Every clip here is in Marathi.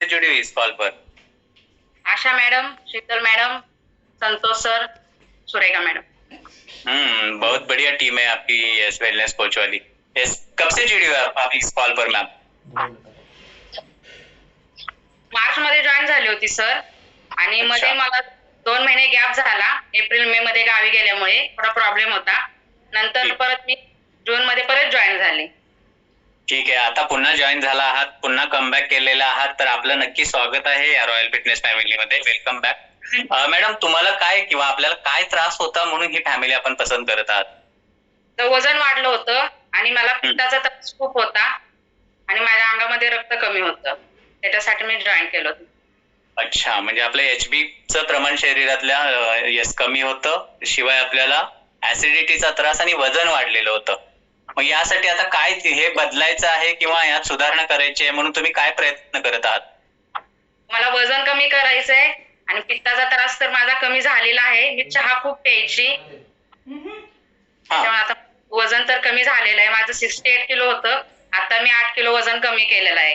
से जुड़ी हुई इस कॉल पर. Asha madam Sheetal madam Santosh sir Surekha madam. हम्म बहुत बढ़िया टीम है आपकी यस वेलनेस कोच वाली. यस कब से जुड़ी हुई आप इस कॉल पर मैम मार्च मध्ये जॉईन झाली होती सर आणि. मध्ये मला दोन महिने गॅप झाला. एप्रिल मे मध्ये गावी गेल्यामुळे थोडा प्रॉब्लेम होता. नंतर. परत मी जून मध्ये परत जॉईन झाले. ठीक आहे आता पुन्हा जॉईन झाला आहात पुन्हा कमबॅक केलेला आहात तर आपलं नक्की स्वागत आहे या रॉयल फिटनेस फॅमिलीमध्ये वेलकम बॅक मॅडम तुम्हाला काय किंवा आपल्याला काय त्रास होता म्हणून ही फॅमिली आपण पसंत करत आहात? तर वजन वाढलं होतं आणि मला पित्ताचा त्रास खूप होता आणि माझ्या अंगामध्ये रक्त कमी होतं. त्याच्यासाठी मी जॉईन केलं होतं. अच्छा म्हणजे आपलं एच च प्रमाण शरीरातल्या यस कमी होतं. शिवाय आपल्याला ऍसिडिटीचा त्रास आणि वजन वाढलेलं होतं. मग यासाठी आता काय हे बदलायचं आहे किंवा यात सुधारणा करायची आहे म्हणून तुम्ही काय प्रयत्न करत आहात? मला वजन कमी करायचंय आणि पित्ताचा त्रास तर माझा कमी झालेला आहे. मी चहा खूप प्यायची. हा. आता वजन तर कमी झालेलं आहे. माझं सिक्स्टी एट किलो होतं. आता मी आठ किलो वजन कमी केलेलं आहे.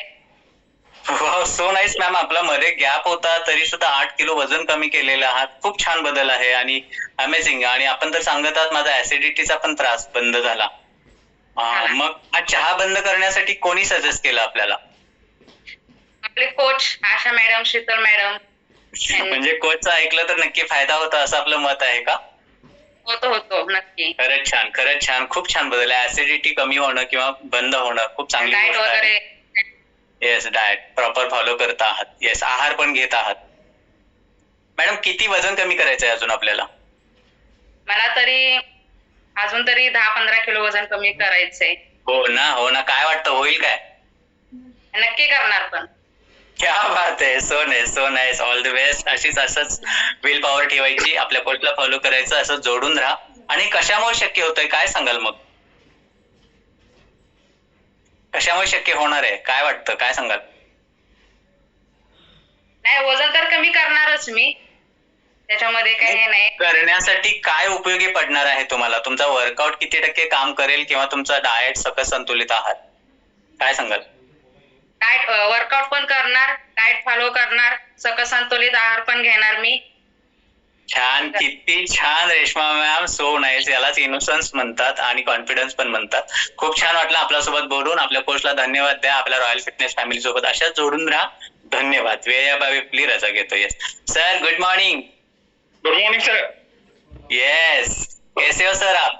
सो नाईस मॅम आपला मध्ये गॅप होता तरी सुद्धा आठ किलो वजन कमी केलेलं आहात. खूप छान बदल आहे आणि अमेझिंग आणि आपण तर सांगत आहात माझा ऍसिडिटीचा पण त्रास बंद झाला. मग हा चहा बंद करण्यासाठी कोणी सजेस्ट केलं आपल्याला? आपले coach Asha madam Sheetal madam म्हणजे कोचचं ऐकलं तर नक्की फायदा होता असं आपलं मत आहे का? होतो होतो नक्की. खरंच छान खरंच छान. खूप छान बदल आहे. ऍसिडिटी कमी होणं किंवा बंद होणं खूप चांगली डाएट गोष्ट आहे. वगैरे. येस डाएट प्रॉपर फॉलो करत आहात. येस आहार पण घेत आहात. मॅडम किती वजन कमी करायचं आहे अजून आपल्याला? मला तरी अजून तरी दहा पंधरा किलो वजन कमी करायचंय. हो ना हो ना. काय वाटतं होईल काय? नक्की करणार पण. क्या बात आहे. So nice so nice all the best अशीच असंच विल पॉवर ठेवायची आपल्या कोचला फॉलो करायचं असं जोडून राहा. आणि कशामुळे शक्य होतंय काय सांगाल मग? कशामुळे शक्य होणार आहे? काय वाटतं? काय सांगाल? नाही वजन तर कमी करणारच मी. त्याच्यामध्ये काही हे नाही. करण्यासाठी काय उपयोगी पडणार आहे तुम्हाला? तुमचा वर्कआउट किती टक्के काम करेल किंवा तुमचा डाएट सकस संतुलित आहात काय सांगाल? डाएट वर्कआउट पण करणार डाएट फॉलो करणार सकस संतुलित आहार पण घेणार मी. छान किती छान रेश्मा मॅम सो नाईस यालाच इनोसन्स म्हणतात आणि कॉन्फिडन्स पण म्हणतात. खूप छान वाटलं आपल्यासोबत बोलून. आपल्या कोचला धन्यवाद द्या. आपल्या रॉयल फिटनेस फॅमिली सोबत अशाच जोडून राहा. धन्यवाद. वेळाबावी आपली रजा घेतो. Yes sir good morning good morning sir yes कैसे हो सर आप?